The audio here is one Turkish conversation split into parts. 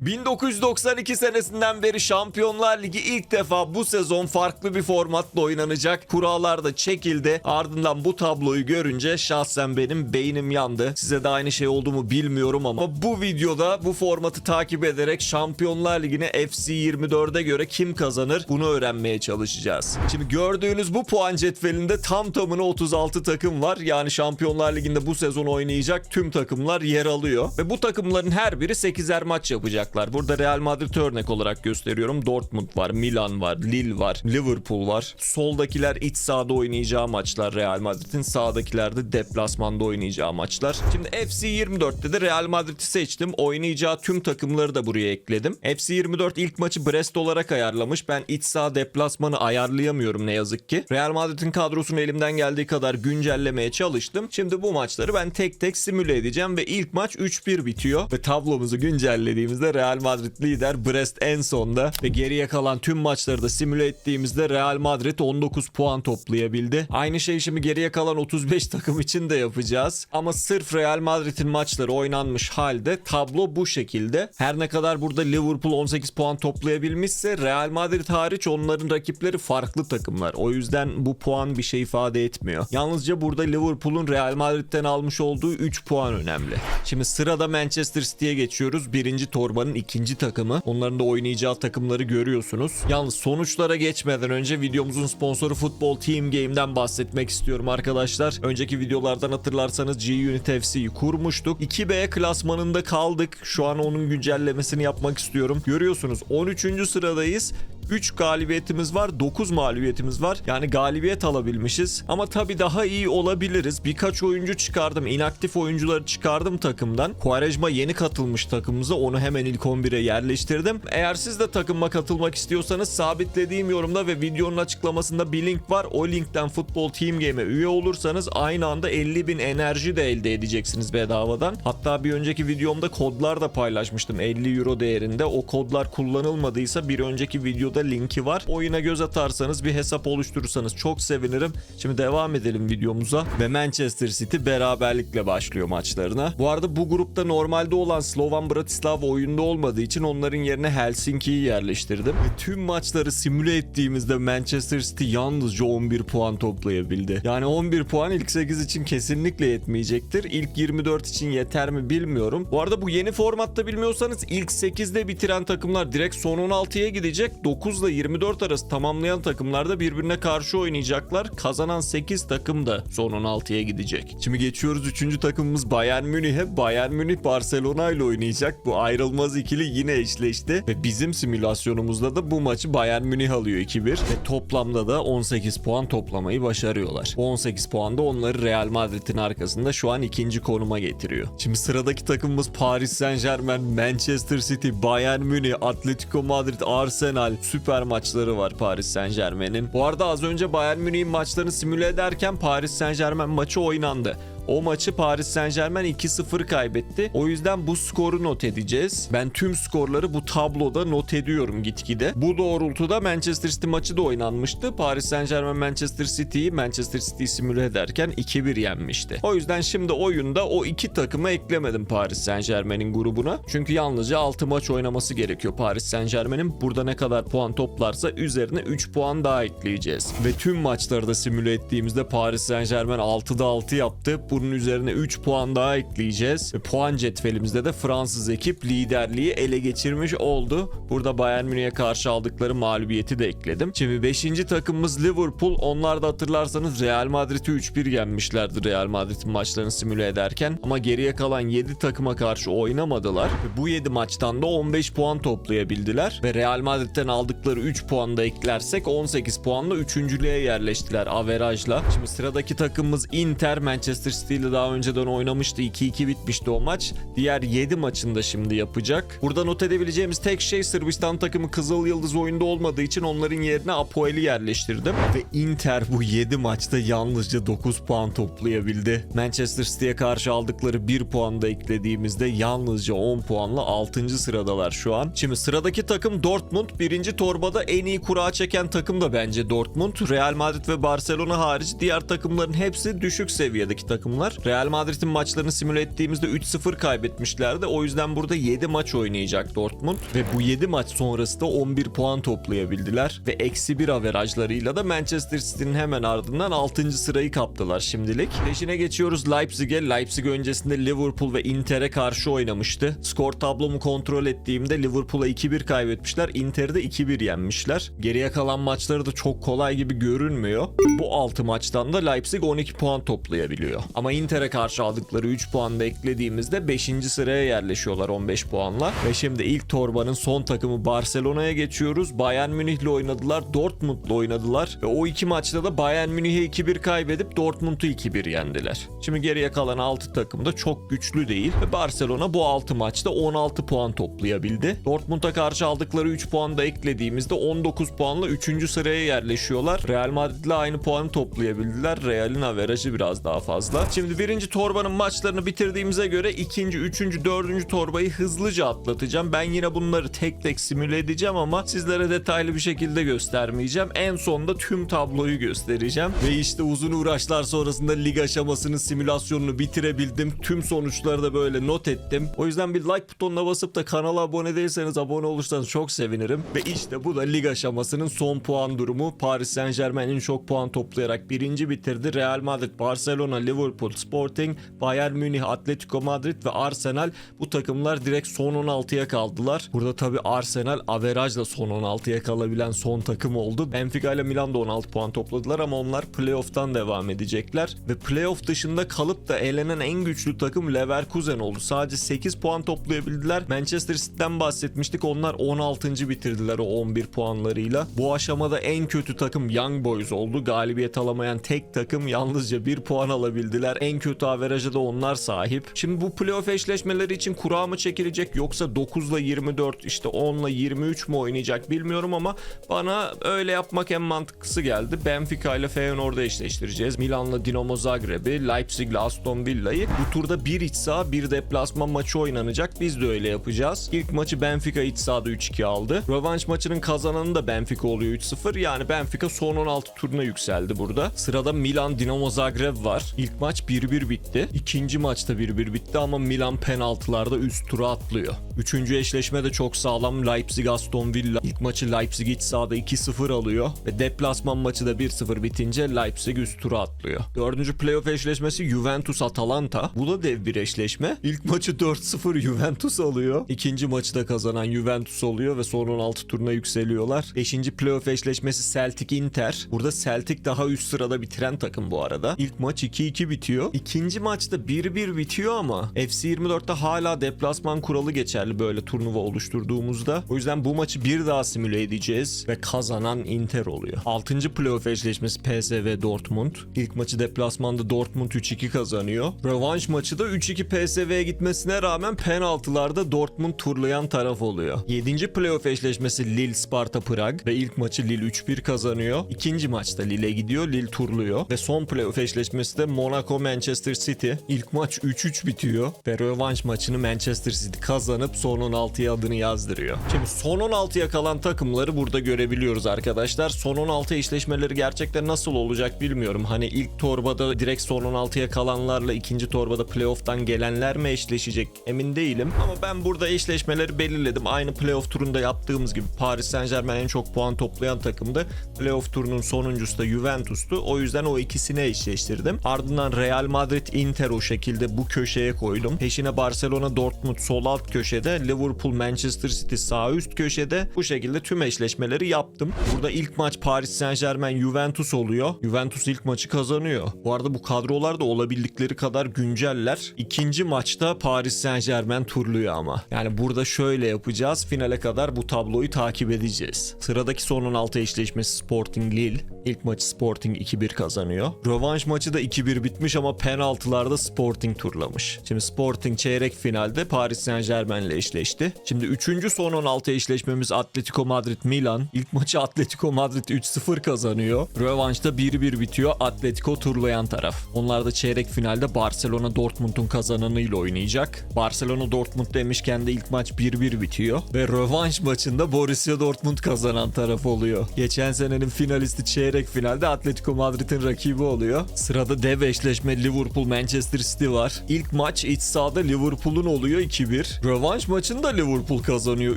1992 senesinden beri Şampiyonlar Ligi ilk defa bu sezon farklı bir formatla oynanacak. Kurallar da çekildi. Ardından bu tabloyu görünce şahsen benim beynim yandı. Size de aynı şey oldu mu bilmiyorum ama bu videoda bu formatı takip ederek Şampiyonlar Ligi'ne FC 24'e göre kim kazanır bunu öğrenmeye çalışacağız. Şimdi gördüğünüz bu puan cetvelinde tam tamına 36 takım var. Yani Şampiyonlar Ligi'nde bu sezon oynayacak tüm takımlar yer alıyor. Ve bu takımların her biri 8'er maç yapacaklar. Burada Real Madrid örnek olarak gösteriyorum. Dortmund var, Milan var, Lille var, Liverpool var. Soldakiler iç sahada oynayacağı maçlar Real Madrid'in. Sağdakiler de deplasmanda oynayacağı maçlar. Şimdi FC 24'te de Real Madrid'i seçtim. Oynayacağı tüm takımları da buraya ekledim. FC 24 ilk maçı Brest olarak ayarlamış. Ben iç saha deplasmanı ayarlayamıyorum ne yazık ki. Real Madrid'in kadrosunu elimden geldiği kadar güncellemeye çalıştım. Şimdi bu maçları ben tek tek simüle edeceğim ve ilk maç 3-1 bitiyor. Ve tablomuzu güncellediğimizde Real Madrid lider, Brest en sonda ve geriye kalan tüm maçları da simüle ettiğimizde Real Madrid 19 puan toplayabildi. Aynı şey şimdi geriye kalan 35 takım için de yapacağız. Ama sırf Real Madrid'in maçları oynanmış halde tablo bu şekilde. Her ne kadar burada Liverpool 18 puan toplayabilmişse Real Madrid hariç onların rakipleri farklı takımlar. O yüzden bu puan bir şey ifade etmiyor. Yalnızca burada Liverpool'un Real Madrid'den almış olduğu 3 puan önemli. Şimdi sırada Manchester City'ye geçiyoruz. Birinci torbanın ikinci takımı. Onların da oynayacağı takımları görüyorsunuz. Yalnız sonuçlara geçmeden önce videomuzun sponsoru Football Team Game'den bahsetmek istiyorum arkadaşlar. Önceki videolardan hatırlarsanız G-Unit FC'yi kurmuştuk. 2B klasmanında kaldık. Şu an onun güncellemesini yapmak istiyorum. Görüyorsunuz 13. sıradayız. 3 galibiyetimiz var, 9 mağlubiyetimiz var. Yani galibiyet alabilmişiz. Ama tabii daha iyi olabiliriz. Birkaç oyuncu çıkardım. inaktif oyuncuları çıkardım takımdan. Quaresma yeni katılmış takımımıza. Onu hemen ilk 11'e yerleştirdim. Eğer siz de takıma katılmak istiyorsanız sabitlediğim yorumda ve videonun açıklamasında bir link var. O linkten Futbol Team Game'e üye olursanız aynı anda 50 bin enerji de elde edeceksiniz bedavadan. Hatta bir önceki videomda kodlar da paylaşmıştım 50 euro değerinde. O kodlar kullanılmadıysa bir önceki videoda linki var. Oyuna göz atarsanız bir hesap oluşturursanız çok sevinirim. Şimdi devam edelim videomuza. Ve Manchester City beraberlikle başlıyor maçlarına. Bu arada bu grupta normalde olan Slovan Bratislava oyunda olmadığı için onların yerine Helsinki'yi yerleştirdim. Ve tüm maçları simüle ettiğimizde Manchester City yalnızca 11 puan toplayabildi. Yani 11 puan ilk 8 için kesinlikle yetmeyecektir. İlk 24 için yeter mi bilmiyorum. Bu arada bu yeni formatta bilmiyorsanız ilk 8'de bitiren takımlar direkt son 16'ya gidecek. 9 ile 24 arası tamamlayan takımlar da birbirine karşı oynayacaklar. Kazanan 8 takım da son 16'ya gidecek. Şimdi geçiyoruz 3. takımımız Bayern Münih'e. Bayern Münih Barcelona ile oynayacak. Bu ayrılmaz ikili yine eşleşti. Ve bizim simülasyonumuzda da bu maçı Bayern Münih alıyor 2-1. Ve toplamda da 18 puan toplamayı başarıyorlar. Bu 18 puan da onları Real Madrid'in arkasında şu an ikinci konuma getiriyor. Şimdi sıradaki takımımız Paris Saint Germain, Manchester City, Bayern Münih, Atletico Madrid, Arsenal süper maçları var Paris Saint Germain'in. Bu arada az önce Bayern Münih'in maçlarını simüle ederken Paris Saint Germain maçı oynandı. O maçı Paris Saint Germain 2-0 kaybetti. O yüzden bu skoru not edeceğiz. Ben tüm skorları bu tabloda not ediyorum gitgide. Bu doğrultuda Manchester City maçı da oynanmıştı. Paris Saint Germain Manchester City'yi Manchester City'yi simüle ederken 2-1 yenmişti. O yüzden şimdi oyunda o iki takımı eklemedim Paris Saint Germain'in grubuna. Çünkü yalnızca 6 maç oynaması gerekiyor Paris Saint Germain'in. Burada ne kadar puan toplarsa üzerine 3 puan daha ekleyeceğiz. Ve tüm maçları da simüle ettiğimizde Paris Saint Germain 6'da 6 yaptı. Bunun üzerine 3 puan daha ekleyeceğiz. Ve puan cetvelimizde de Fransız ekip liderliği ele geçirmiş oldu. Burada Bayern Münih'e karşı aldıkları mağlubiyeti de ekledim. Şimdi 5. takımımız Liverpool. Onlar da hatırlarsanız Real Madrid'i 3-1 yenmişlerdi Real Madrid'in maçlarını simüle ederken. Ama geriye kalan 7 takıma karşı oynamadılar. Ve bu 7 maçtan da 15 puan toplayabildiler. Ve Real Madrid'den aldıkları 3 puan da eklersek 18 puanla 3.lüğe yerleştiler averajla. Şimdi sıradaki takımımız Inter Manchester City ile daha önceden oynamıştı. 2-2 bitmişti o maç. Diğer 7 maçında şimdi yapacak. Burada not edebileceğimiz tek şey Sırbistan takımı Kızıl Yıldız oyunda olmadığı için onların yerine Apoel'i yerleştirdim. Ve Inter bu 7 maçta yalnızca 9 puan toplayabildi. Manchester City'ye karşı aldıkları 1 puan da eklediğimizde yalnızca 10 puanla 6. sıradalar şu an. Şimdi sıradaki takım Dortmund. Birinci torbada en iyi kura çeken takım da bence Dortmund. Real Madrid ve Barcelona hariç diğer takımların hepsi düşük seviyedeki takımlar. Takımlar. Real Madrid'in maçlarını simüle ettiğimizde 3-0 kaybetmişlerdi. O yüzden burada 7 maç oynayacak Dortmund ve bu 7 maç sonrası da 11 puan toplayabildiler ve eksi 1 averajlarıyla da Manchester City'nin hemen ardından 6. sırayı kaptılar şimdilik. Peşine geçiyoruz Leipzig'e. Leipzig öncesinde Liverpool ve Inter'e karşı oynamıştı. Skor tablomu kontrol ettiğimde Liverpool'a 2-1 kaybetmişler. Inter'i de 2-1 yenmişler. Geriye kalan maçları da çok kolay gibi görünmüyor. Bu 6 maçtan da Leipzig 12 puan toplayabiliyor. Ama Inter'e karşı aldıkları 3 puan da eklediğimizde 5. sıraya yerleşiyorlar 15 puanla. Ve şimdi ilk torbanın son takımı Barcelona'ya geçiyoruz. Bayern Münih'le oynadılar, Dortmund'la oynadılar. Ve o iki maçta da Bayern Münih'e 2-1 kaybedip Dortmund'u 2-1 yendiler. Şimdi geriye kalan 6 takım da çok güçlü değil. Ve Barcelona bu 6 maçta 16 puan toplayabildi. Dortmund'a karşı aldıkları 3 puan da eklediğimizde 19 puanla 3. sıraya yerleşiyorlar. Real Madrid'le aynı puanı toplayabildiler. Real'in averajı biraz daha fazla. Şimdi birinci torbanın maçlarını bitirdiğimize göre ikinci, üçüncü, dördüncü torbayı hızlıca atlatacağım. Ben yine bunları tek tek simüle edeceğim ama sizlere detaylı bir şekilde göstermeyeceğim. En sonunda tüm tabloyu göstereceğim. Ve işte uzun uğraşlar sonrasında lig aşamasının simülasyonunu bitirebildim. Tüm sonuçları da böyle not ettim. O yüzden bir like butonuna basıp da kanala abone değilseniz abone olursanız çok sevinirim. Ve işte bu da lig aşamasının son puan durumu. Paris Saint Germain en çok puan toplayarak birinci bitirdi. Real Madrid, Barcelona, Liverpool, Sporting, Bayern Münih, Atletico Madrid ve Arsenal bu takımlar direkt son 16'ya kaldılar. Burada tabi Arsenal averajla son 16'ya kalabilen son takım oldu. Benfica ile Milan da 16 puan topladılar ama onlar playoff'tan devam edecekler. Ve playoff dışında kalıp da elenen en güçlü takım Leverkusen oldu. Sadece 8 puan toplayabildiler. Manchester City'den bahsetmiştik. Onlar 16. bitirdiler o 11 puanlarıyla. Bu aşamada en kötü takım Young Boys oldu. Galibiyet alamayan tek takım yalnızca 1 puan alabildiler. En kötü averaja da onlar sahip. Şimdi bu playoff eşleşmeleri için kura mı çekilecek yoksa 9 ile 24 işte 10 ile 23 mu oynayacak bilmiyorum ama bana öyle yapmak en mantıklısı geldi. Benfica ile Feyenoord'u eşleştireceğiz. Milan'la Dinamo Zagreb'i, Leipzig ile Aston Villa'yı. Bu turda bir iç saha bir deplasman maçı oynanacak. Biz de öyle yapacağız. İlk maçı Benfica iç sahada 3-2 aldı. Rövanş maçının kazananı da Benfica oluyor 3-0. Yani Benfica son 16 turuna yükseldi burada. Sırada Milan Dinamo Zagreb var. İlk maç 1-1 bitti. İkinci maçta 1-1 bitti ama Milan penaltılarda üst tura atlıyor. Üçüncü eşleşme de çok sağlam. Leipzig Aston Villa. İlk maçı Leipzig iç sahada 2-0 alıyor ve deplasman maçı da 1-0 bitince Leipzig üst tura atlıyor. Dördüncü playoff eşleşmesi Juventus Atalanta. Bu da dev bir eşleşme. İlk maçı 4-0 Juventus alıyor. İkinci maçı da kazanan Juventus oluyor ve son 16 turuna yükseliyorlar. Beşinci playoff eşleşmesi Celtic Inter. Burada Celtic daha üst sırada bitiren takım bu arada. İlk maç 2-2 bitiyor. İkinci maçta 1-1 bitiyor ama FC24'te hala deplasman kuralı geçerli böyle turnuva oluşturduğumuzda. O yüzden bu maçı bir daha simüle edeceğiz ve kazanan Inter oluyor. 6. playoff eşleşmesi PSV Dortmund. İlk maçı deplasmanda Dortmund 3-2 kazanıyor. Rövanş maçı da 3-2 PSV'ye gitmesine rağmen penaltılarda Dortmund turlayan taraf oluyor. 7. playoff eşleşmesi Lille Sparta Prag ve ilk maçı Lille 3-1 kazanıyor. İkinci maçta Lille gidiyor, Lille turluyor ve son playoff eşleşmesi de Monaco Manchester City. İlk maç 3-3 bitiyor ve rövanş maçını Manchester City kazanıp son 16'ya adını yazdırıyor. Şimdi son 16'ya kalan takımları burada görebiliyoruz arkadaşlar. Son 16 eşleşmeleri gerçekten nasıl olacak bilmiyorum. Hani ilk torbada direkt son 16'ya kalanlarla ikinci torbada playoff'tan gelenler mi eşleşecek emin değilim. Ama ben burada eşleşmeleri belirledim. Aynı playoff turunda yaptığımız gibi Paris Saint Germain en çok puan toplayan takımdı. Playoff turunun sonuncusu da Juventus'tu. O yüzden o ikisini eşleştirdim. Ardından Real Madrid Inter o şekilde bu köşeye koydum. Peşine Barcelona Dortmund sol alt köşede, Liverpool Manchester City sağ üst köşede. Bu şekilde tüm eşleşmeleri yaptım. Burada ilk maç Paris Saint Germain Juventus oluyor. Juventus ilk maçı kazanıyor. Bu arada bu kadrolar da olabildikleri kadar günceller. İkinci maçta Paris Saint Germain turluyor ama. Yani burada şöyle yapacağız. Finale kadar bu tabloyu takip edeceğiz. Sıradaki son 16 eşleşmesi Sporting Lille. İlk maçı Sporting 2-1 kazanıyor. Rövanş maçı da 2-1 bitmiş ama penaltılarda Sporting turlamış. Şimdi Sporting çeyrek finalde Paris Saint Germain ile eşleşti. Şimdi 3. son 16 eşleşmemiz Atletico Madrid Milan. İlk maçı Atletico Madrid 3-0 kazanıyor. Rövanşta 1-1 bitiyor. Atletico turlayan taraf. Onlar da çeyrek finalde Barcelona Dortmund'un kazananıyla oynayacak. Barcelona Dortmund demişken de ilk maç 1-1 bitiyor. Ve rövanş maçında Borussia Dortmund kazanan taraf oluyor. Geçen senenin finalisti çeyrek çeyrek finalde Atletico Madrid'in rakibi oluyor. Sırada dev eşleşme Liverpool Manchester City var. İlk maç iç sahada Liverpool'un oluyor 2-1. Rövanş maçında Liverpool kazanıyor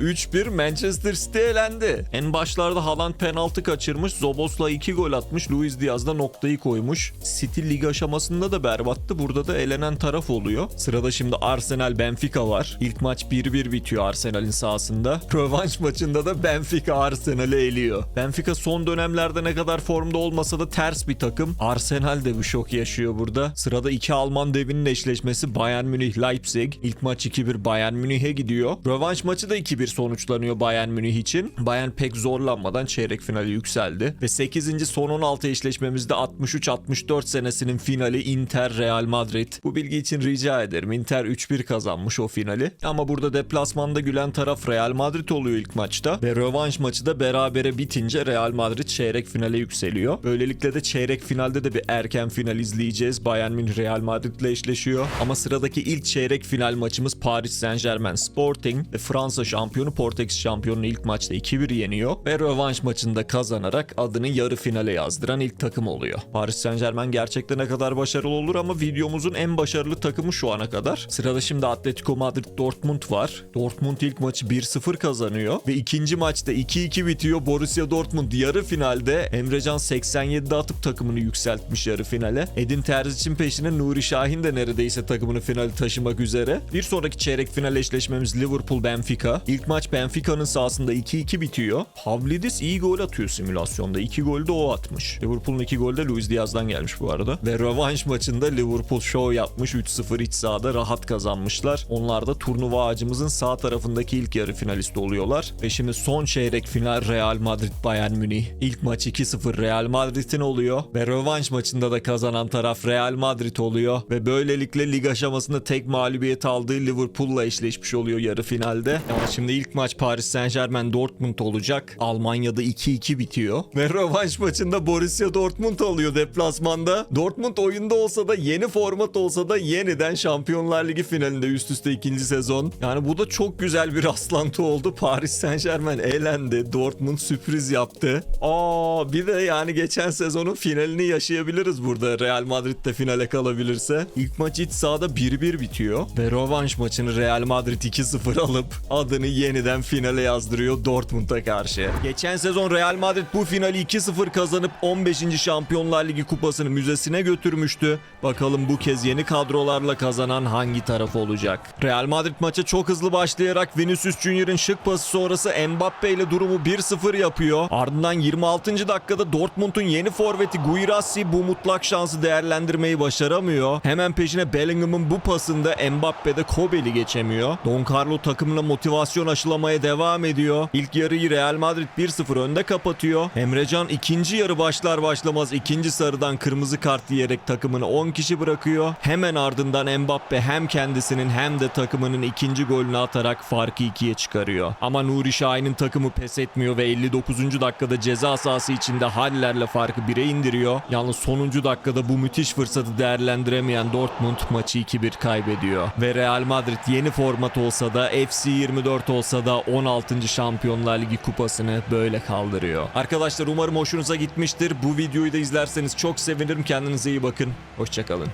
3-1. Manchester City elendi. En başlarda Haaland penaltı kaçırmış. Zobosla 2 gol atmış. Luis Diaz da noktayı koymuş. City lig aşamasında da berbattı. Burada da elenen taraf oluyor. Sırada şimdi Arsenal Benfica var. İlk maç 1-1 bitiyor Arsenal'in sahasında. Rövanş maçında da Benfica Arsenal'i eliyor. Benfica son dönemlerde ne kadar formda olmasa da ters bir takım. Arsenal de bir şok yaşıyor burada. Sırada iki Alman devinin eşleşmesi Bayern Münih Leipzig. İlk maç 2-1 Bayern Münih'e gidiyor. Rövanş maçı da 2-1 sonuçlanıyor Bayern Münih için. Bayern pek zorlanmadan çeyrek finale yükseldi. Ve 8. son 16 eşleşmemizde 63-64 senesinin finali Inter Real Madrid. Bu bilgi için rica ederim. Inter 3-1 kazanmış o finali. Ama burada deplasmanda gülen taraf Real Madrid oluyor ilk maçta. Ve rövanş maçı da berabere bitince Real Madrid çeyrek finale yükseliyor. Böylelikle de çeyrek finalde de bir erken final izleyeceğiz. Bayern Münih Real Madrid ile eşleşiyor. Ama sıradaki ilk çeyrek final maçımız Paris Saint Germain Sporting ve Fransa şampiyonu Portekiz şampiyonunu ilk maçta 2-1 yeniyor ve rövanş maçında kazanarak adını yarı finale yazdıran ilk takım oluyor. Paris Saint Germain gerçekten ne kadar başarılı olur ama videomuzun en başarılı takımı şu ana kadar. Sırada şimdi Atletico Madrid Dortmund var. Dortmund ilk maçı 1-0 kazanıyor ve ikinci maçta 2-2 bitiyor. Borussia Dortmund yarı finalde Emrecan 87'de atıp takımını yükseltmiş yarı finale. Edin Terzic'in peşine Nuri Şahin de neredeyse takımını finale taşımak üzere. Bir sonraki çeyrek final eşleşmemiz Liverpool Benfica. İlk maç Benfica'nın sahasında 2-2 bitiyor. Pavlidis iyi gol atıyor simülasyonda. 2 gol de o atmış. Liverpool'un 2 golü de Luis Diaz'dan gelmiş bu arada. Ve rövanş maçında Liverpool show yapmış. 3-0 iç sahada rahat kazanmışlar. Onlar da turnuva ağacımızın sağ tarafındaki ilk yarı finalist oluyorlar. Ve şimdi son çeyrek final Real Madrid Bayern Münih. İlk maç 2-0 Real Madrid'in oluyor. Ve rövanş maçında da kazanan taraf Real Madrid oluyor. Ve böylelikle lig aşamasında tek mağlubiyet aldığı Liverpool'la eşleşmiş oluyor yarı finalde. Ama şimdi ilk maç Paris Saint Germain Dortmund olacak. Almanya'da 2-2 bitiyor. Ve rövanş maçında Borussia Dortmund oluyor deplasmanda. Dortmund oyunda olsa da yeni format olsa da yeniden Şampiyonlar Ligi finalinde üst üste ikinci sezon. Yani bu da çok güzel bir rastlantı oldu. Paris Saint Germain eğlendi. Dortmund sürpriz yaptı. Aa bir de yani geçen sezonun finalini yaşayabiliriz burada. Real Madrid de finale kalabilirse. İlk maç iç sahada 1-1 bitiyor. Ve rövanş maçını Real Madrid 2-0 alıp adını yeniden finale yazdırıyor Dortmund'a karşı. Geçen sezon Real Madrid bu finali 2-0 kazanıp 15. Şampiyonlar Ligi kupasını müzesine götürmüştü. Bakalım bu kez yeni kadrolarla kazanan hangi taraf olacak? Real Madrid maça çok hızlı başlayarak Vinicius Junior'ın şık pası sonrası Mbappe ile durumu 1-0 yapıyor. Ardından 26. dakikada Dortmund'un yeni forveti Guirassi bu mutlak şansı değerlendirmeyi başaramıyor. Hemen peşine Bellingham'ın bu pasında Mbappe'de Kobel'i geçemiyor. Don Carlo takımına motivasyon aşılamaya devam ediyor. İlk yarıyı Real Madrid 1-0 önde kapatıyor. Emrecan ikinci yarı başlar başlamaz ikinci sarıdan kırmızı kart yiyerek takımını 10 kişi bırakıyor. Hemen ardından Mbappe hem kendisinin hem de takımının ikinci golünü atarak farkı ikiye çıkarıyor. Ama Nuri Şahin'in takımı pes etmiyor ve 59. dakikada ceza sahası içinde Haller'le farkı 1'e indiriyor. Yalnız sonuncu dakikada bu müthiş fırsatı değerlendiremeyen Dortmund maçı 2-1 kaybediyor. Ve Real Madrid yeni format olsa da FC 24 olsa da 16. Şampiyonlar Ligi kupasını böyle kaldırıyor. Arkadaşlar umarım hoşunuza gitmiştir. Bu videoyu da izlerseniz çok sevinirim. Kendinize iyi bakın. Hoşçakalın.